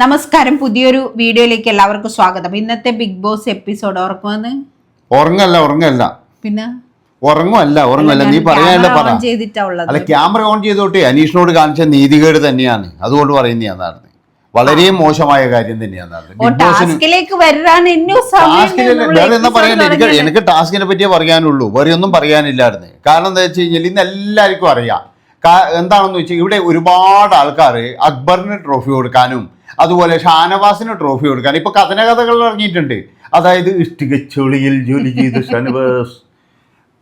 നമസ്കാരം. പുതിയൊരു വീഡിയോയിലേക്ക് എല്ലാവർക്കും സ്വാഗതം. ഇന്നത്തെ ബിഗ് ബോസ് എപ്പിസോഡ് ഓർക്കുമെന്ന് ഉറങ്ങല്ല ഉറങ്ങല്ല. പിന്നെ? ഉറങ്ങുമല്ല ഉറങ്ങല്ല നീ പറയാനല്ല പറ. അല്ല ക്യാമറ ഓൺ ചെയ്തോട്ടെ. അനീഷിനോട് കാണിച്ച നീതികേട് തന്നെയാണ്. അതുകൊണ്ട് പറയുന്നതാണ് വളരെ മോശമായ കാര്യം തന്നെയാണ് വേറെ എനിക്ക്? എനിക്ക് ടാസ്കിനെ പറ്റിയേ പറയാനുള്ളൂ. വേറെ ഒന്നും പറയാനില്ലായിരുന്നു. കാരണം എന്താ വെച്ച് കഴിഞ്ഞാൽ ഇന്ന് എല്ലാവർക്കും അറിയാം. എന്താണെന്ന് വെച്ചാൽ ഇവിടെ ഒരുപാട് ആൾക്കാർ അക്ബറിന് ട്രോഫി കൊടുക്കാനും അതുപോലെ ഷാനവാസിന് ട്രോഫി കൊടുക്കാൻ. ഇപ്പൊ കഥന കഥകൾ ഇറങ്ങിയിട്ടുണ്ട്. അതായത് ഇഷ്ടികച്ചൊളിയിൽ ചെളിയിൽ ജോലി ചെയ്ത് ഷാനവാസ്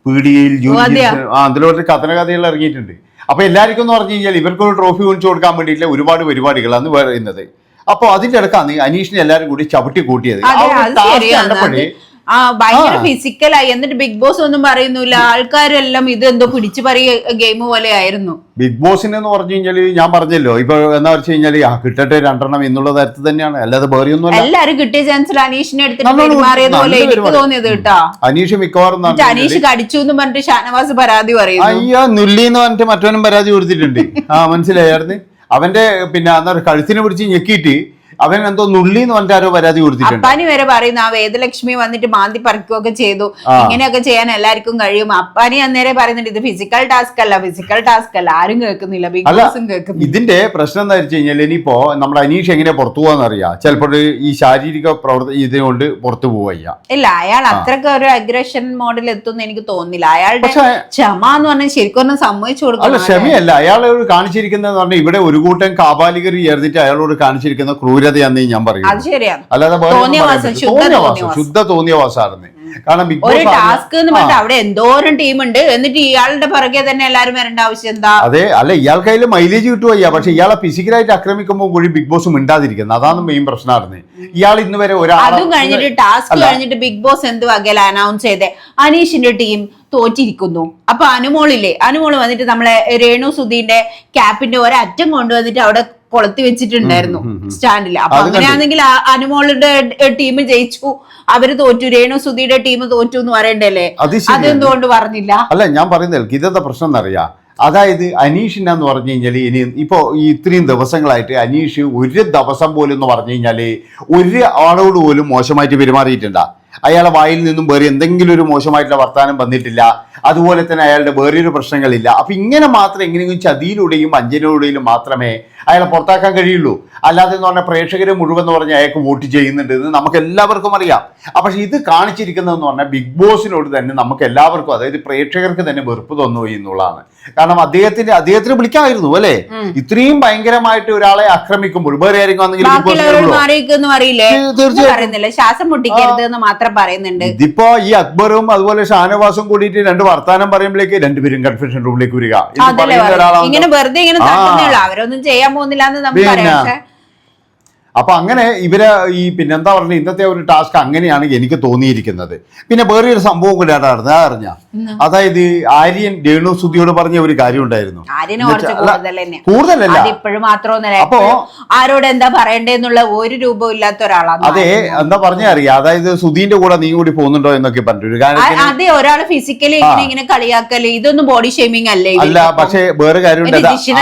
പീടിയയിൽ ജോലി ചെയ്ത് ആ അതിലൊരു കഥന കഥകൾ ഇറങ്ങിയിട്ടുണ്ട്. അപ്പൊ എല്ലാവർക്കും എന്ന് പറഞ്ഞു കഴിഞ്ഞാൽ ഇവർക്കൊരു ട്രോഫി കൊണ്ടു കൊടുക്കാൻ വേണ്ടിയിട്ടുള്ള ഒരുപാട് പരിപാടികളാണ് പറയുന്നത്. അപ്പൊ അതിന്റെ ഇടക്കാണ് അനീഷിനെ എല്ലാവരും കൂടി ചവിട്ടി കൂട്ടിയത്. ആ ഒരു കണ്ടപ്പോഴേ ആ ഭയങ്കര ഫിസിക്കലായി എന്നിട്ട് ബിഗ് ബോസ് ഒന്നും പറയുന്നില്ല. ആൾക്കാരെല്ലാം ഇത് എന്തോ പിടിച്ചു പറയ ഗെയിം പോലെ ആയിരുന്നു. ബിഗ് ബോസിന് എന്ന് പറഞ്ഞു കഴിഞ്ഞാൽ ഞാൻ പറഞ്ഞല്ലോ. ഇപ്പൊ എന്താ വെച്ച് കഴിഞ്ഞാൽ ആ കിട്ടട്ടെ രണ്ടെണ്ണം എന്നുള്ള തരത്തിൽ തന്നെയാണ്. അല്ലാതെ വേറെ ഒന്നും എല്ലാരും കിട്ടിയ ചാൻസിൽ അനീഷിനെ എടുത്തിട്ട് പെരുമാറിയത് പോലെ എനിക്ക് തോന്നിയത് കേട്ടോ. അനീഷ് മിക്കവാറും അനീഷ് കടിച്ചു എന്ന് പറഞ്ഞിട്ട് ഷാനവാസ് പരാതി പറയുന്നു. അയ്യോ നുല്ലി എന്ന് പറഞ്ഞിട്ട് മറ്റവനും പരാതി കൊടുത്തിട്ടുണ്ട്. ആ മനസ്സിലായിരുന്നു അവന്റെ പിന്നെ എന്താ കഴുത്തിനെ പിടിച്ച് ഞെക്കിയിട്ട് അവൻ എന്തോ നുള്ളി എന്ന് പറഞ്ഞിട്ട് ആരോ പരാതി കൊടുത്തിട്ടുണ്ട്. അപ്പാനി വരെ പറയുന്നു ആ വേദലക്ഷ്മി വന്നിട്ട് മാന്തി പറിക്കുകയൊക്കെ ചെയ്തു. ഇങ്ങനെയൊക്കെ ചെയ്യാൻ എല്ലാവർക്കും കഴിയും. അപ്പാനി അന്നേരം പറയുന്നുണ്ട് ഇത് ഫിസിക്കൽ ടാസ്ക് അല്ല ഫിസിക്കൽ ടാസ്ക് അല്ല. ആരും കേൾക്കുന്നില്ല ബിഗ് ബോസും കേൾക്കുന്നില്ല. ഇതിന്റെ പ്രശ്നം എന്താ വെച്ച് കഴിഞ്ഞാൽ ഇനിയിപ്പോ നമ്മുടെ അനീഷ് എങ്ങനെ പുറത്തു പോകാന്ന് അറിയാം ചിലപ്പോൾ ഈ ശാരീരിക പ്രവർത്തി ഇതുകൊണ്ട് പുറത്തു പോവയ്യ. ഇല്ല അയാൾ അത്രയ്ക്ക് ഒരു അഗ്രഷൻ മോഡിൽ എത്തുമെന്ന് എനിക്ക് തോന്നില്ല അയാളുടെ ക്ഷമ എന്ന് പറഞ്ഞാൽ ശരിക്കും ഒന്നും സമ്മതിച്ചു അല്ല കൊടുക്കണം ക്ഷമയല്ല. അയാൾ കാണിച്ചിരിക്കുന്ന പറഞ്ഞാൽ ഇവിടെ ഒരു കൂട്ടം കാപാലികർ ചേർന്നിട്ട് അയാളോട് കാണിച്ചിരിക്കുന്ന ക്രൂരതയാന്നേ ഞാൻ പറയും അത് ശരിയാണ്. അല്ലാതെ തോന്നിയവാസം. ശുദ്ധ തോന്നിയവാസം, തോന്നിയവാസം. കാരണം ബിഗ് ഒരു ടാസ്ക് എന്ന് പറഞ്ഞാൽ അവിടെ എന്തോരം ടീമുണ്ട്. എന്നിട്ട് ഇയാളുടെ പിറകെ തന്നെ എല്ലാരും വരേണ്ട ആവശ്യം എന്താ? അതെ അല്ല ഇയാൾക്ക് അതിൽ മൈലേജ് കിട്ടുവയ്യ പക്ഷെ ഇയാളെ ഫിസിക്കലായിട്ട് ആക്രമിക്കുമ്പോൾ കൂടി ബിഗ് ബോസ് മിണ്ടാതിരിക്കുന്നത്. അതാണ് മെയിൻ പ്രശ്നമായിരുന്നത് ഇയാൾ ഇന്ന് വരെ അതും കഴിഞ്ഞിട്ട് ടാസ്ക് കഴിഞ്ഞിട്ട് ബിഗ് ബോസ് എന്ത് വകയിൽ അനൗൺസ് ചെയ്തേ? അനീഷിന്റെ ടീം തോറ്റിരിക്കുന്നു. അപ്പൊ അനുമോളില്ലേ? അനുമോൾ വന്നിട്ട് നമ്മളെ രേണു സുധീന്റെ ക്യാപ്പിന്റെ ഒരറ്റം കൊണ്ടുവന്നിട്ട് അവിടെ കൊളുത്തി വെച്ചിട്ടുണ്ടായിരുന്നു. സ്റ്റാൻഡിൽ അപ്പൊ അങ്ങനെയാണെങ്കിൽ അനുമോളുടെ ടീം ജയിച്ചു. അവർ തോറ്റു. രേണു സുധിയുടെ ടീം തോറ്റു എന്ന് പറയണ്ടല്ലേ. അതെന്തുകൊണ്ട് പറഞ്ഞില്ല? അല്ല ഞാൻ പറയുന്നത് ഇതെന്താ പ്രശ്നം എന്നറിയാം? അതായത് അനീഷിന് എന്ന് പറഞ്ഞു കഴിഞ്ഞാൽ ഇനി ഇപ്പോൾ ഈ ഇത്രയും ദിവസങ്ങളായിട്ട് അനീഷ് ഒരു ദിവസം പോലും എന്ന് പറഞ്ഞു കഴിഞ്ഞാൽ ഒരു ആളോട് പോലും മോശമായിട്ട് പെരുമാറിയിട്ടുണ്ട്. അയാളെ വായിൽ നിന്നും വേറെ എന്തെങ്കിലും ഒരു മോശമായിട്ടുള്ള വർത്തമാനം വന്നിട്ടില്ല. അതുപോലെ തന്നെ അയാളുടെ വേറൊരു പ്രശ്നങ്ങളില്ല. അപ്പൊ ഇങ്ങനെ മാത്രം എങ്ങനെയെങ്കിലും ചതിയിലൂടെയും വഞ്ചനയിലൂടെയും മാത്രമേ അയാളെ പുറത്താക്കാൻ കഴിയുള്ളൂ. അല്ലാതെ എന്ന് പറഞ്ഞാൽ പ്രേക്ഷകരെ മുഴുവൻ എന്ന് പറഞ്ഞാൽ അയാൾക്ക് വോട്ട് ചെയ്യുന്നുണ്ട് എന്ന് നമുക്ക് എല്ലാവർക്കും അറിയാം. അപ്പൊ പക്ഷെ ഇത് കാണിച്ചിരിക്കുന്നതെന്ന് പറഞ്ഞാൽ ബിഗ് ബോസിനോട് തന്നെ നമുക്ക് എല്ലാവർക്കും അതായത് പ്രേക്ഷകർക്ക് തന്നെ വെറുപ്പ് തോന്നുപോയി എന്നുള്ളതാണ്. കാരണം അദ്ദേഹത്തിന്റെ അദ്ദേഹത്തിന് വിളിക്കാമായിരുന്നു അല്ലേ? ഇത്രയും ഭയങ്കരമായിട്ട് ഒരാളെ ആക്രമിക്കുമ്പോൾ വേറെ ആരെങ്കിലും ഇതിപ്പോ ഈ അക്ബറും അതുപോലെ ഷാനവാസും കൂടിയിട്ട് രണ്ട് വർത്താനം പറയുമ്പോഴേക്ക് രണ്ടുപേരും കൺഫ്യൂഷൻ റൂമിലേക്ക് വരിക. ഇങ്ങനെ വെറുതെ ഇങ്ങനെ. അവരൊന്നും ചെയ്യാൻ പോകുന്നില്ല എന്ന് നമുക്ക് പറയാം അപ്പൊ അങ്ങനെ ഇവർ ഈ പിന്നെന്താ പറഞ്ഞ ഇന്നത്തെ ഒരു ടാസ്ക് അങ്ങനെയാണ് എനിക്ക് തോന്നിയിരിക്കുന്നത്. പിന്നെ വേറെ ഒരു സംഭവം കൂടി നടന്നത് അറിഞ്ഞ അതായത് ആര്യൻ രേണു സുധിയോട് പറഞ്ഞ ഒരു കാര്യം ഉണ്ടായിരുന്നു കൂടുതലല്ല. അതിപ്പോഴും മാത്രമൊന്നുമല്ല അപ്പോ- ആരോട് എന്താ പറയണ്ടെന്നുള്ള ഒരു രൂപവും ഇല്ലാത്ത ഒരാളാണ് അതെ എന്താ പറഞ്ഞാ അറിയാം. അതായത് സുധീന്റെ കൂടെ നീ കൂടി പോകുന്നുണ്ടോ എന്നൊക്കെ പറഞ്ഞു ഒരു ആ- കാര്യത്തിന് അതെ ഒരാൾ ഫിസിക്കലി ഇങ്ങനെ ഇങ്ങനെ കളിയാക്കൽ ഇതൊന്നും ബോഡി ഷേമിങ് അല്ലേ അല്ല പക്ഷേ വേറെ കാര്യം ഒരു ആര്യ ജിഷിനെ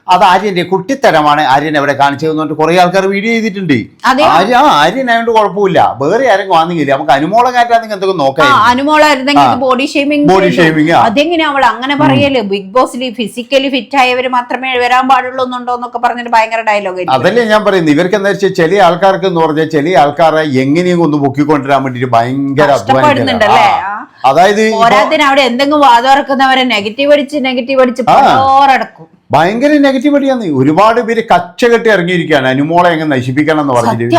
അത് ആര്യന്റെ കുട്ടിത്തരമാണ് ആര്യൻ അവിടെ കാണിച്ചതെന്ന് പറഞ്ഞിട്ട് കുറെ ആൾക്കാർ വീഡിയോ ചെയ്തിട്ടുണ്ട്. ആര്യ ആ ആര്യനായോണ്ട് കുഴപ്പമില്ല. വേറെ ആരെങ്കിലും വാങ്ങിയില്ല നമുക്ക് അനുമോളം കാറ്റാണെങ്കിൽ എന്തൊക്കെ നോക്കാം അനുമോളായിരുന്നെങ്കിൽ ബോഡി ഷേമിംഗ് ബോഡി. അതെങ്ങനെ അവൾ അങ്ങനെ പറയൽ? ബിഗ് ബോസിൽ ഫിസിക്കലി ഫിറ്റ് ആയവര് മാത്രമേ വരാൻ പാടുള്ളൂ എന്നുണ്ടോ എന്നൊക്കെ പറഞ്ഞിട്ട് ഭയങ്കര ഡയലോഗ് അതല്ലേ ഞാൻ പറയുന്നത്. ഇവർക്ക് എന്താ വെച്ചാൽ ചില ആൾക്കാർക്ക് എന്ന് പറഞ്ഞാൽ ചില ആൾക്കാരെ എങ്ങനെയും ഒന്ന് പൊക്കിക്കൊണ്ടുവരാൻ വേണ്ടിട്ട് ഭയങ്കര. ആ. അതായത് അവിടെ എന്തെങ്കിലും വാദം ഇറക്കുന്നവരെ നെഗറ്റീവ് അടിച്ച് നെഗറ്റീവ് അടിച്ച് ആ. ഭയങ്കര നെഗറ്റീവ് അടിയാന്ന് ഒരുപാട് പേര് കച്ചകെട്ടി ഇറങ്ങിയിരിക്കുകയാണ്. അനുമോളെ എങ്ങനെ നശിപ്പിക്കണം എന്ന് പറഞ്ഞിട്ട്.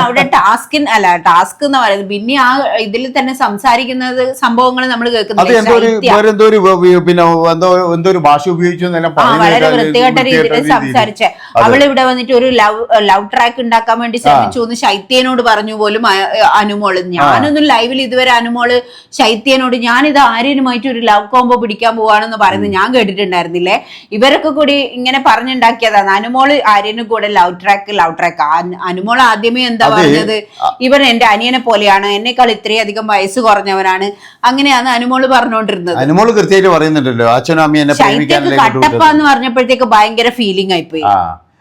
അവിടെ ടാസ്ക് അല്ല ടാസ്ക് എന്ന് പറയുന്നത് പിന്നെ ആ ഇതിൽ തന്നെ സംസാരിക്കുന്നത് സംഭവങ്ങൾ നമ്മൾ കേൾക്കുന്നത് എന്തോ ഒരു എന്തോ ഒരു പിന്നെ എന്തോ എന്തോ ഒരു ഭാഷ ഉപയോഗിച്ചു വളരെ വൃത്തികെട്ട രീതിയിൽ സംസാരിച്ച. അതെ. വന്നിട്ട് ഒരു ലവ് ലവ് ട്രാക്ക് ഉണ്ടാക്കാൻ വേണ്ടി ശ്രമിച്ചു എന്ന് ശൈത്യനോട് പറഞ്ഞു പോലും അനുമോൾ ഞാനൊന്നും ലൈവിൽ ഇതുവരെ അനുമോൾ ശൈത്യനോട് ഞാനിത് ആര്യനുമായിട്ട് ഒരു ലവ് കോംബോ പിടിക്കാൻ പോവാണെന്ന് പറയുന്നത് ഞാൻ കേട്ടിട്ടുണ്ടായിരുന്നില്ലേ? ഇവരൊക്കെ കൂടി ഇങ്ങനെ പറഞ്ഞുണ്ടാക്കിയതാണ് അനുമോൾ ആര്യനും കൂടെ love track love track. Anumol ആദ്യമേ എന്താ. പറഞ്ഞത്? ഇവൻ എന്റെ അനിയനെ പോലെയാണ്. എന്നെക്കാൾ ഇത്രയധികം വയസ്സ് കുറഞ്ഞവനാണ്. അങ്ങനെയാണ് അനുമോൾ പറഞ്ഞുകൊണ്ടിരുന്നത് അനുമോൾ കൃത്യമായിട്ട് പറയുന്നുണ്ടല്ലോ. അച്ഛനും അമ്മയും കട്ടപ്പ എന്ന് പറഞ്ഞപ്പോഴത്തേക്ക് ഭയങ്കര ഫീലിംഗ് ആയിപ്പോയി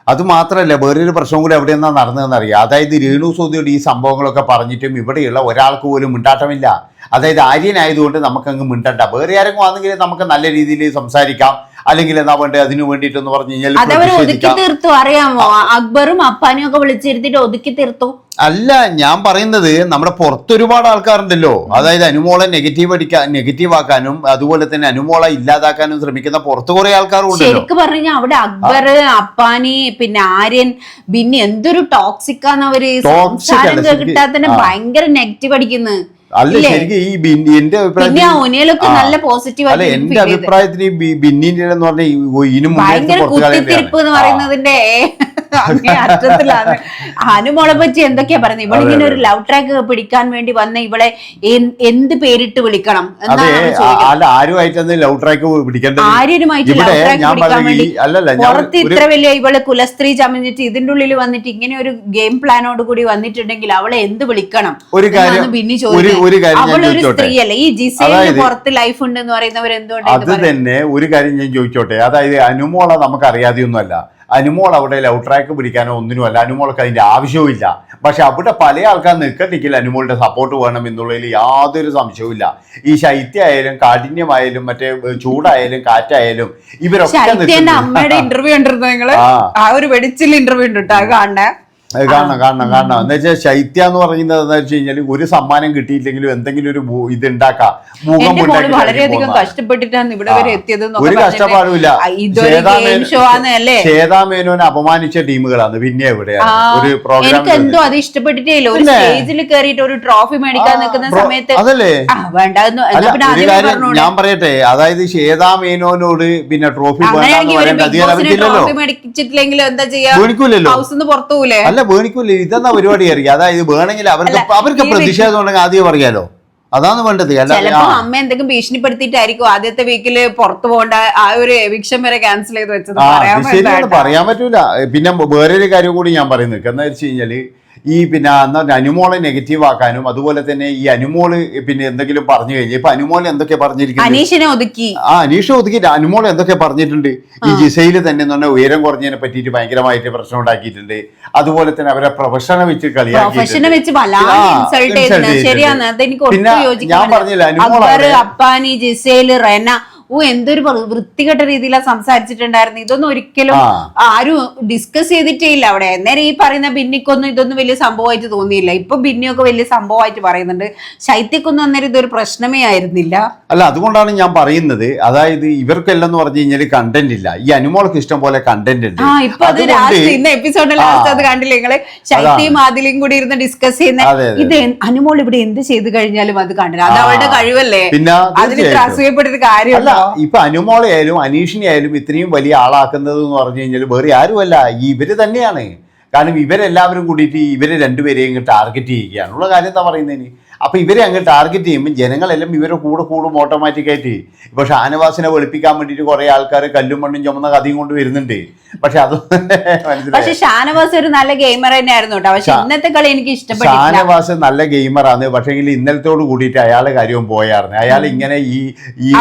ആ അത് മാത്രല്ല വേറൊരു പ്രശ്നം കൂടി എവിടെ നിന്നാണ് നടന്നതെന്ന് അറിയാം. അതായത് രേണു സൂദിയുടെ ഈ സംഭവങ്ങളൊക്കെ പറഞ്ഞിട്ടും ഇവിടെയുള്ള ഒരാൾക്ക് പോലും മിണ്ടാട്ടമില്ല. അതായത് ആര്യനായതുകൊണ്ട് നമുക്കങ്ങ് മിണ്ടണ്ട. വേറെ ആരെങ്കിലും ആണെങ്കിൽ നമുക്ക് നല്ല രീതിയിൽ സംസാരിക്കാം. അല്ലെങ്കിൽ എന്താ വേണ്ടത് അതിനു വേണ്ടിയിട്ടെന്ന് പറഞ്ഞു കഴിഞ്ഞാൽ ഒതുക്കി തീർത്തു അറിയാമോ? അക്ബറും അപ്പാനും ഒക്കെ വിളിച്ചിരുത്തിട്ട് ഒതുക്കി തീർത്തു. അല്ല ഞാൻ പറയുന്നത് നമ്മുടെ പുറത്ത് ഒരുപാട് ആൾക്കാരുണ്ടല്ലോ. അതായത് അനുമോളെ നെഗറ്റീവ് അടിക്കാൻ നെഗറ്റീവ് ആക്കാനും അതുപോലെ തന്നെ അനുമോളെ ഇല്ലാതാക്കാനും ശ്രമിക്കുന്ന പുറത്ത് കുറെ ആൾക്കാരും ഉണ്ടല്ലോ ശരിക്കും പറഞ്ഞു അവിടെ അക്ബർ അപ്പാനി പിന്നെ ആര്യൻ പിന്നെ എന്തൊരു ടോക്സിക്കാന്ന് അവർ Toxic സംസാരം കിട്ടാത്തന്നെ ഭയങ്കര നെഗറ്റീവ് അടിക്കുന്നു. അല്ല? ശരിക്കും ഈ ബിൻ- എന്റെ അഭിപ്രായം ആ അഭിപ്രായത്തിൽ നല്ല പോസിറ്റീവ് അല്ല എന്റെ അഭിപ്രായത്തിൽ ഈ ബിന്നിന്റെ എന്ന് പറഞ്ഞ ഇതിനു കുത്തിത്തിരിപ്പ് പറയുന്നതിന്റെ അങ്ങേ അറ്റത്തിലാണ്. അനുമോളെ പറ്റി എന്തൊക്കെയാ പറയുന്നത്? ഇവളിങ്ങനെ ഒരു ലവ് ട്രാക്ക് പിടിക്കാൻ വേണ്ടി വന്ന ഇവളെ എന്ത് പേരിട്ട് വിളിക്കണം അല്ല ആരുമായിട്ടൊന്ന് ലവ് ട്രാക്ക് പിടിക്കേണ്ടത് ആര്യനുമായിട്ട് ഇവിടെ ലവ് ട്രാക്ക് ഞാൻ പിടിക്കാൻ പറഞ്ഞ വേണ്ടി പുറത്ത് ഇത്ര വലിയ ഇവൾ കുലസ്ത്രീ ചമഞ്ഞിട്ട് ഇതിന്റെ ഉള്ളിൽ വന്നിട്ട് ഇങ്ങനെ ഒരു ഗെയിം പ്ലാനോട് കൂടി വന്നിട്ടുണ്ടെങ്കിൽ അവളെ എന്ത് വിളിക്കണം ഒരു കാര്യം പിന്നെ അവളൊരു സ്ത്രീയല്ലേ. ഈ അതായത് പുറത്ത് ലൈഫ് ഉണ്ട് എന്ന് പറയുന്നവർ എന്തുകൊണ്ടാണ് അത് തന്നെ ഒരു കാര്യം ഞാൻ ചോദിച്ചോട്ടെ? അതായത് അനുമോളെ നമുക്ക് അറിയാതെയൊന്നുമല്ല അനുമോൾ അവിടെ ലവ് ട്രാക്ക് പിടിക്കാനോ ഒന്നിനും അല്ല. അനുമോൾക്ക് അതിന്റെ ആവശ്യവുമില്ല പക്ഷെ അവിടെ പല ആൾക്കാർ നിൽക്കട്ടെങ്കിൽ അനുമോളുടെ സപ്പോർട്ട് വേണം എന്നുള്ളതിൽ യാതൊരു സംശയവുമില്ല ഈ ശൈത്യായാലും കാഠിന്യമായാലും മറ്റേ ചൂടായാലും കാറ്റായാലും ഇവരൊക്കെ അമ്മയുടെ ഇന്റർവ്യൂ ഉണ്ടായിരുന്നു നിങ്ങൾ ആ. ഒരു വെടിച്ചിൽ ഇന്റർവ്യൂ ഉണ്ട് കേട്ടോ കാണണേ. കാണണം കാണണം കാണണം. എന്ന് വെച്ചാൽ ശൈത്യ എന്ന് പറയുന്നത് എന്താ വെച്ച് കഴിഞ്ഞാൽ ഒരു സമ്മാനം കിട്ടിയില്ലെങ്കിലും എന്തെങ്കിലും ഒരു ഇത് ഉണ്ടാക്കാം. ഉണ്ടാക്കി വളരെയധികം കഷ്ടപ്പെട്ടിട്ടാണ് ഇവിടെ വരെ എത്തിയത് ഒരു കഷ്ടപ്പാടുമില്ല. അല്ലേ? ശ്വേതാമേനോനെ അപമാനിച്ച ടീമുകളാണ്. പിന്നെ എവിടെയാണ്? ഒരു പ്രോഗ്രാം എനിക്ക് എന്തോ അത് ഇഷ്ടപ്പെട്ടിട്ടേ ഇല്ല. ഒരു സ്റ്റേജിൽ കയറിയിട്ട് ഒരു ട്രോഫി മേടിക്കാൻ നിൽക്കുന്ന സമയത്ത് അതല്ലേ? അല്ല ഞാൻ പറയട്ടെ. അതായത് ശ്വേതാമേനോനോട് പിന്നെ ട്രോഫി അല്ല ട്രോഫി മേടിച്ചിട്ടില്ലെങ്കിൽ എന്താ ചെയ്യാ? ഹൗസ് പുറത്തു പോകൂലേ അല്ല വേണിക്കൂല. ഇതെന്നാ പരിപാടി അറിയാം? അതായത് വേണമെങ്കിൽ അവർക്ക് അവർക്ക് പ്രതിഷേധം ഉണ്ടെങ്കിൽ ആദ്യം പറയാലോ? അതാണ് വേണ്ടത്. ചിലപ്പോ അമ്മ എന്തെങ്കിലും ഭീഷണിപ്പെടുത്തിയിട്ടായിരിക്കും ആദ്യത്തെ വീക്കിൽ പുറത്തു പോകേണ്ട ആ ഒരു എവിക്ഷൻ വരെ ക്യാൻസൽ ചെയ്ത് വെച്ചത്. പറയാൻ പറ്റൂല. പിന്നെ വേറൊരു കാര്യം കൂടി ഞാൻ പറയുന്നത് എന്താ വെച്ച് കഴിഞ്ഞാൽ ഈ പിന്നെ അന്ന് അനുമോളെ നെഗറ്റീവ് ആക്കാനും അതുപോലെ തന്നെ ഈ അനുമോൾ പിന്നെ എന്തെങ്കിലും പറഞ്ഞു കഴിഞ്ഞാൽ ഇപ്പൊ അനുമോൾ എന്തൊക്കെ ഒതുക്കി. ആ അനീഷ ഒതുക്കി അനുമോൾ എന്തൊക്കെ പറഞ്ഞിട്ടുണ്ട്? ഈ ജിസയിൽ തന്നെ എന്ന് പറഞ്ഞാൽ ഉയരം കുറഞ്ഞതിനെ പറ്റിയിട്ട് ഭയങ്കരമായിട്ട് പ്രശ്നം ഉണ്ടാക്കിയിട്ടുണ്ട്. അതുപോലെ തന്നെ അവരെ പ്രൊഫഷനെ വെച്ച് കളിയാക്കി പിന്നെ ഞാൻ പറഞ്ഞില്ല, അനുമോൾ അപ്പാനി ജിസയിൽ റെന ഓ എന്തൊരു വൃത്തികെട്ട രീതിയിലാണ് സംസാരിച്ചിട്ടുണ്ടായിരുന്നു. ഇതൊന്നും ഒരിക്കലും ആരും ഡിസ്കസ് ചെയ്തിട്ടേ ഇല്ല അവിടെ. അന്നേരം ഈ പറയുന്ന ബിന്നിക്കൊന്നും ഇതൊന്നും വലിയ സംഭവമായിട്ട് തോന്നിയില്ല. ഇപ്പൊ ബിന്നിയൊക്കെ വലിയ സംഭവമായിട്ട് പറയുന്നുണ്ട്. ശൈത്യക്കൊന്നും അന്നേരം ഇതൊരു പ്രശ്നമേ ആയിരുന്നില്ല. അല്ല അതുകൊണ്ടാണ് ഞാൻ പറയുന്നത്. അതായത് ഇവർക്കെല്ലാം എന്ന് പറഞ്ഞു കഴിഞ്ഞാൽ കണ്ടന്റ് ഇല്ല. ഈ അനുമോൾക്ക് ഇഷ്ടം പോലെ കണ്ടന്റ് ഉണ്ട്. ആ ഇപ്പൊ അത് ലാസ്റ്റ് ഇന്ന് എപ്പിസോഡിൽ ലാസ്റ്റ് അത് കണ്ടില്ല നിങ്ങൾ? ശൈത്യയും ആദിലും കൂടി ഇരുന്ന് ഡിസ്കസ് ചെയ്യുന്ന. ഇത് അനുമോൾ ഇവിടെ എന്ത് ചെയ്ത് കഴിഞ്ഞാലും അത് കണ്ടില്ല. അത്. അവളുടെ കഴിവല്ലേ? പിന്നെ അതിന് അല്ല കാര്യമുണ്ടോ ഇപ്പൊ അനുമോളെ ആയാലും അനീഷിനെ ആയാലും ഇത്രയും വലിയ ആളാക്കുന്നത് എന്ന് പറഞ്ഞു കഴിഞ്ഞാൽ വേറെ ആരുമല്ല. ഇവർ തന്നെയാണ്. കാരണം ഇവരെല്ലാവരും കൂടിയിട്ട് ഇവരെ രണ്ടുപേരെയും ടാർഗറ്റ് ചെയ്യുകയാണ്. ഉള്ള കാര്യം എന്താ പറയുന്നതിന് അപ്പൊ ഇവരെ അങ്ങ് ടാർഗറ്റ് ചെയ്യുമ്പോൾ ജനങ്ങളെല്ലാം ഇവരെ കൂടെ കൂടും ഓട്ടോമാറ്റിക്കായിട്ട് ഇപ്പൊ ഷാനവാസിനെ വെളുപ്പിക്കാൻ വേണ്ടിട്ട് കുറെ ആൾക്കാർ കല്ലും മണ്ണും ചുമന്ന കഥയും കൊണ്ട് വരുന്നുണ്ട്. പക്ഷെ അത് പക്ഷെ ഷാനവാസ് ഒരു നല്ല ഗെയിമർ തന്നെയായിരുന്നു കേട്ടോ. പക്ഷെ ഇന്നത്തെ കളി എനിക്ക് ഇഷ്ടപ്പെട്ടു ഷാനവാസ് നല്ല ഗെയിമറാണ് പക്ഷെങ്കിൽ ഇന്നലത്തോട് കൂടിയിട്ട് അയാളെ കാര്യവും പോയായിരുന്നു അയാൾ ഇങ്ങനെ ഈ ഈ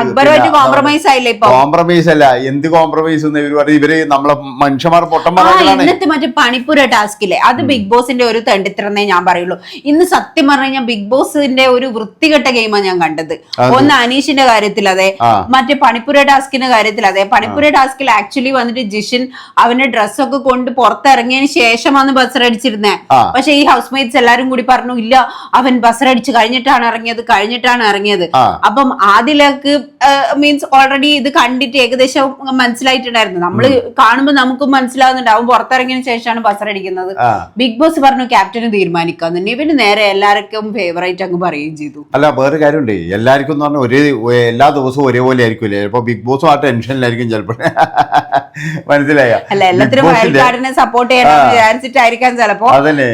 കോംപ്രമൈസ് ആയില്ലേ കോംപ്രമൈസ് അല്ല. എന്ത് കോംപ്രമൈസ് എന്ന് ഇവർ പറയും. ഇവർ നമ്മളെ മനുഷ്യമാർ പൊട്ടം പൊട്ടന്മാരാണ് ഇന്നത്തെ മറ്റേ പണിപ്പുര ടാസ്കില്ലേ അത് ബിഗ് ബോസിന്റെ ഒരു തെണ്ടിത്തരന്നേ ഞാൻ പറയുള്ളൂ. ഇന്ന് സത്യം പറഞ്ഞു കഴിഞ്ഞാൽ ബിഗ് ബോസിന്റെ ഒരു വൃത്തികെട്ട ഗെയിമാണ് ഞാൻ കണ്ടത്. ഒന്ന് അനീഷിന്റെ കാര്യത്തിൽ അതെ. മറ്റേ പണിപ്പുര ടാസ്കിന്റെ കാര്യത്തിൽ അതെ. പണിപ്പുര ടാസ്കിൽ ആക്ച്വലി വന്നിട്ട് ജിഷിൻ അവന്റെ ഡ്രസ്സൊക്കെ കൊണ്ട് പുറത്തിറങ്ങിയതിന് ശേഷമാണ് ബസറടിച്ചിരുന്നത്. പക്ഷെ ഈ ഹൗസ് മേറ്റ്സ് എല്ലാരും കൂടി പറഞ്ഞു ഇല്ല അവൻ ബസറടിച്ച് കഴിഞ്ഞിട്ടാണ് ഇറങ്ങിയത് കഴിഞ്ഞിട്ടാണ് ഇറങ്ങിയത്. അപ്പം ആദിലേക്ക് മീൻസ് ഓൾറെഡി ഇത് കണ്ടിട്ട് ഏകദേശം മനസ്സിലായിട്ടുണ്ടായിരുന്നു. നമ്മൾ കാണുമ്പോൾ നമുക്കും മനസ്സിലാവുന്നുണ്ട്. അവൻ പുറത്തിറങ്ങിയതിനു ശേഷമാണ് ബസറടിക്കുന്നത്. ബിഗ് ബോസ് പറഞ്ഞു ക്യാപ്റ്റന് തീരുമാനിക്കാന്ന്. ഇവന് നേരെ എല്ലാവർക്കും ഫേവറേറ്റ് അങ്ങ് പറയുകയും ചെയ്തു. അല്ല വേറെ കാര്യമുണ്ട്. എല്ലാവർക്കും എന്ന് പറഞ്ഞാൽ ഒരേ എല്ലാ ദിവസവും ഒരേപോലെ ആയിരിക്കും ഇപ്പൊ ബിഗ് ബോസും ആ ടെൻഷനിലായിരിക്കും ചിലപ്പോൾ മനസ്സിലായ? അല്ല എല്ലാത്തിനും സപ്പോർട്ട് ചെയ്യണം വിചാരിച്ചിട്ടായിരിക്കാം ചിലപ്പോ.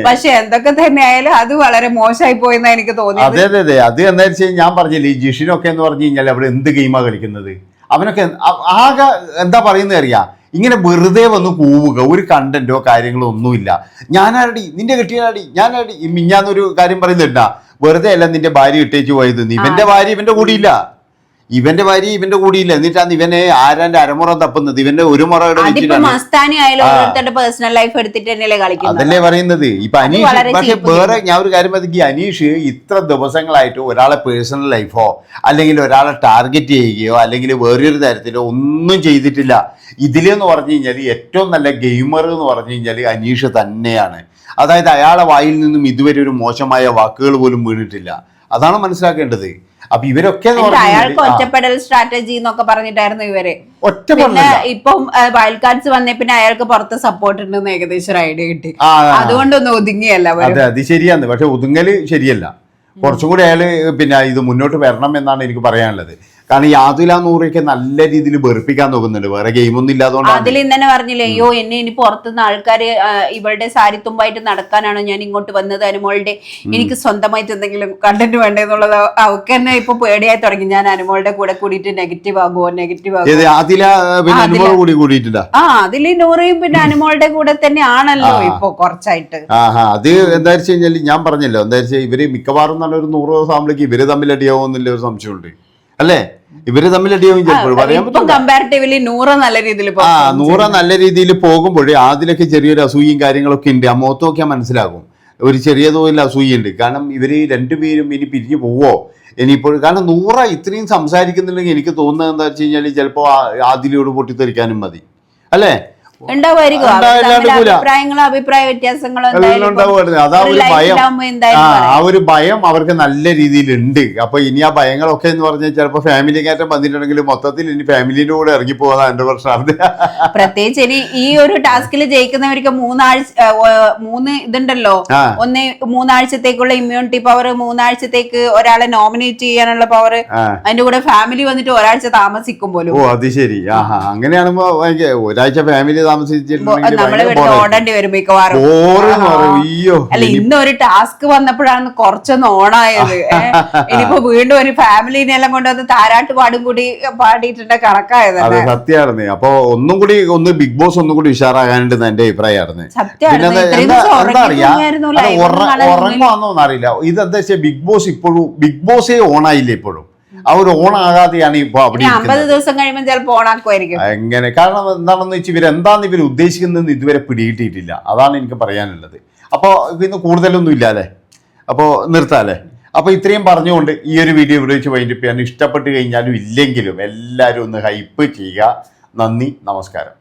പക്ഷെ എന്തൊക്കെ തന്നെ ആയാലും അത് വളരെ മോശമായി പോയെന്നാ എനിക്ക് തോന്നിയത്. അതെ അതെ അതെ. അത് എന്താ വെച്ചാൽ ഞാൻ പറഞ്ഞില്ലേ ഈ ജിഷിനൊക്കെ എന്ന് പറഞ്ഞു കഴിഞ്ഞാൽ അവിടെ എന്ത് ഗെയിമാ കളിക്കുന്നത്? അവനൊക്കെ ആകെ എന്താ പറയുന്നത് അറിയാ? ഇങ്ങനെ വെറുതെ വന്ന് പോവുക ഒരു കണ്ടന്റോ കാര്യങ്ങളോ ഒന്നുമില്ല. ഞാനാരടി? നിന്റെ കെട്ടിയാടി ഞാനാടി ഈ മിഞ്ഞാന്നൊരു കാര്യം പറയുന്നുണ്ടാ? വെറുതെ അല്ല നിന്റെ ഭാര്യ ഇട്ടേച്ച് പോയത്. ഇവന്റെ ഭാര്യ ഇവന്റെ കൂടിയില്ല. ഇവന്റെ ഭാര്യ ഇവന്റെ കൂടിയില്ല. എന്നിട്ടാണ് ഇവനെ ആരാന്റെ അരമുറ തപ്പുന്നത്? ഇവന്റെ ഒരു മുറ പേഴ്സണൽ ലൈഫ് എടുത്തിട്ട് അതല്ലേ പറയുന്നത്. ഇപ്പൊ അനീഷ് പക്ഷെ വേറെ ഞാൻ ഒരു കാര്യം പറ്റി അനീഷ് ഇത്ര ദിവസങ്ങളായിട്ട് ഒരാളെ പേഴ്സണൽ ലൈഫോ അല്ലെങ്കിൽ ഒരാളെ ടാർഗറ്റ് ചെയ്യുകയോ അല്ലെങ്കിൽ വേറൊരു തരത്തിലോ ഒന്നും ചെയ്തിട്ടില്ല. ഇതിലെന്ന് പറഞ്ഞു കഴിഞ്ഞാൽ ഏറ്റവും നല്ല ഗെയിമർ എന്ന് പറഞ്ഞു കഴിഞ്ഞാൽ അനീഷ് തന്നെയാണ്. അതായത് അയാളെ വായിൽ നിന്നും ഇതുവരെ ഒരു മോശമായ വാക്കുകൾ പോലും വീണിട്ടില്ല. അതാണ് മനസ്സിലാക്കേണ്ടത്. അപ്പൊ ഇവരൊക്കെ അയാൾക്ക് ഒറ്റപ്പെടൽ സ്ട്രാറ്റജി എന്നൊക്കെ പറഞ്ഞിട്ടായിരുന്നു ഇവർ. പിന്നെ. ഇപ്പം വൈൽഡ് കാർഡ്സ് വന്നേ പിന്നെ അയാൾക്ക് പുറത്ത് സപ്പോർട്ട് ഉണ്ടെന്ന് ഏകദേശം ഒരു ഐഡിയ കിട്ടി. അതുകൊണ്ടൊന്നും ഒതുങ്ങിയല്ല. അതെ അത് ശരിയാണ്. പക്ഷെ ഒതുങ്ങൽ ശരിയല്ല. കുറച്ചും കൂടി അയാൾ പിന്നെ ഇത് മുന്നോട്ട് വരണം എന്നാണ് എനിക്ക് പറയാനുള്ളത്. കാരണം യാതുല നൂറൊക്കെ നല്ല രീതിയിൽ വെറുപ്പിക്കാൻ നോക്കുന്നുണ്ട്. വേറെ ഗെയിമൊന്നും ഇല്ലാതുകൊണ്ട് അതിൽ ഇന്നെ പറഞ്ഞില്ലേ അയ്യോ എന്നെ ഇനി പുറത്തുനിന്ന് ആൾക്കാര് ആ, ഇവളുടെ സാരിത്തുമ്പായിട്ട് നടക്കാനാണോ ഞാൻ ഇങ്ങോട്ട് വന്നത് അനുമോളുടെ? എനിക്ക് സ്വന്തമായിട്ട് എന്തെങ്കിലും കണ്ടന്റ് വേണ്ടെന്നുള്ളത് അവക്ക് തന്നെ ഇപ്പൊ പേടിയായി തുടങ്ങി. ഞാൻ അനുമോളുടെ കൂടെ കൂടിയിട്ട് നെഗറ്റീവ് ആകുമോ നെഗറ്റീവ് ആകുമോ ആ, കൂടി അതിൽ നൂറയും പിന്നെ അനുമോളുടെ കൂടെ തന്നെ ആണല്ലോ. ഇപ്പൊ കുറച്ചായിട്ട്. അത് എന്താ വെച്ച് കഴിഞ്ഞാൽ ഞാൻ പറഞ്ഞല്ലോ എന്താ വെച്ചാൽ ഇവർ മിക്കവാറും നല്ലൊരു നൂറ് ദിവസം ആകുമ്പോഴേക്ക് ഇവർ തമ്മിൽ അടിയാവുമെന്നില്ല ഒരു സംശയമുണ്ട്. അല്ലേ? ഇവർ തമ്മിൽ അടിയാവും ചിലപ്പോൾ. പറയാൻ നൂറ് നല്ല രീതിയിൽ ആ നൂറ നല്ല രീതിയിൽ പോകുമ്പോഴേ ആദ്യമൊക്കെ ചെറിയൊരു അസൂയയും കാര്യങ്ങളൊക്കെ ഉണ്ട്. ആ മുഖത്തൊക്കെ മനസ്സിലാകും. ഒരു ചെറിയ തോതിൽ അസൂയുണ്ട്. കാരണം ഇവർ രണ്ടുപേരും ഇനി പിരിഞ്ഞു പോവോ? ഇനിയിപ്പോൾ കാരണം നൂറ ഇത്രയും സംസാരിക്കുന്നുണ്ടെങ്കിൽ എനിക്ക് തോന്നുന്നത് എന്താ വെച്ച് കഴിഞ്ഞാൽ ചിലപ്പോൾ ആദിലയോട് പൊട്ടിത്തെറിക്കാനും മതി. അല്ലേ? ഉണ്ടാവുമായിരിക്കും. അഭിപ്രായങ്ങളും അഭിപ്രായ വ്യത്യാസങ്ങളും ആ. ഒരു ഭയം അവർക്ക് നല്ല രീതിയിൽ ഉണ്ട് അപ്പൊ ഇനി ആ ഭയങ്ങളൊക്കെ എന്ന് പറഞ്ഞാൽ ചിലപ്പോ ഫാമിലി കയറ്റം വന്നിട്ടുണ്ടെങ്കിൽ മൊത്തത്തിൽ ഇനി ഫാമിലിന്റെ കൂടെ ഇറങ്ങി പോകാൻ എന്റെ പ്രശ്നമാണ് പ്രത്യേകിച്ച് ഇനി ഈ ഒരു ടാസ്കിൽ ജയിക്കുന്നവർക്ക് മൂന്നാഴ്ച മൂന്ന് ഇതുണ്ടല്ലോ. ഒന്ന് മൂന്നാഴ്ചത്തേക്കുള്ള ഇമ്മ്യൂണിറ്റി പവർ മൂന്നാഴ്ചത്തേക്ക് ഒരാളെ നോമിനേറ്റ് ചെയ്യാനുള്ള പവർ അതിന്റെ കൂടെ ഫാമിലി വന്നിട്ട് ഒരാഴ്ച താമസിക്കും പോലും. ഓ അത് ശരി. ആഹാ അങ്ങനെയാണെമ്പോ ഒരാഴ്ച ഫാമിലി താമസിച്ചിട്ടുണ്ടെങ്കിൽ വരും മിക്കവാറും. അയ്യോ. അല്ല ഇന്ന് ഒരു ടാസ്ക് വന്നപ്പോഴാണ് കുറച്ചൊന്ന് ഓണായത്. ഇനിയിപ്പോ വീണ്ടും ഒരു ഫാമിലിനെ എല്ലാം കൊണ്ടുവന്ന് താരാട്ട് പാടും കൂടി പാടിയിട്ടുണ്ട് കണക്കായത്. അതെ സത്യമായിരുന്നു അപ്പൊ ഒന്നും കൂടി ഒന്ന് ബിഗ് ബോസ് ഒന്നും കൂടി ഉഷാറാകാനുണ്ടെന്ന് എന്റെ അഭിപ്രായമായിരുന്നു. സത്യമായിരുന്നു പിന്നെ എന്താ അറിയാ? ഉറങ്ങിയിരുന്നു അത് ലൈവ് ഉറ- കാണാൻ ഉറങ്ങുവാന്നോന്ന് അറിയില്ല ഇതെന്താ വെച്ചാൽ ബിഗ് ബോസ് ഇപ്പോഴും ബിഗ് ബോസേ ഓണായില്ല ഇപ്പോഴും. ആ ഒരു ഓണാകാതെയാണ് ഇപ്പൊ അവിടെ അമ്പത് ദിവസം കഴിയുമ്പോൾ ചിലപ്പോൾ ഓണാക്കുമായിരിക്കും എങ്ങനെ? കാരണം എന്താണെന്ന് വെച്ചാൽ ഇവർ എന്താന്ന് ഇവർ ഉദ്ദേശിക്കുന്നതെന്ന് ഇതുവരെ പിടികിട്ടിയിട്ടില്ല. അതാണ് എനിക്ക് പറയാനുള്ളത്. അപ്പോൾ ഇന്ന് കൂടുതലൊന്നും ഇല്ല അല്ലേ അപ്പോൾ നിർത്താല്ലേ? അപ്പോൾ ഇത്രയും പറഞ്ഞുകൊണ്ട് ഈ ഒരു വീഡിയോ ഇവിടെ വെച്ച് വൈൻഡപ്പ് ചെയ്യാൻ ഇഷ്ടപ്പെട്ട് കഴിഞ്ഞാലും ഇല്ലെങ്കിലും എല്ലാവരും ഒന്ന് ഹൈപ്പ് ചെയ്യുക. നന്ദി നമസ്കാരം.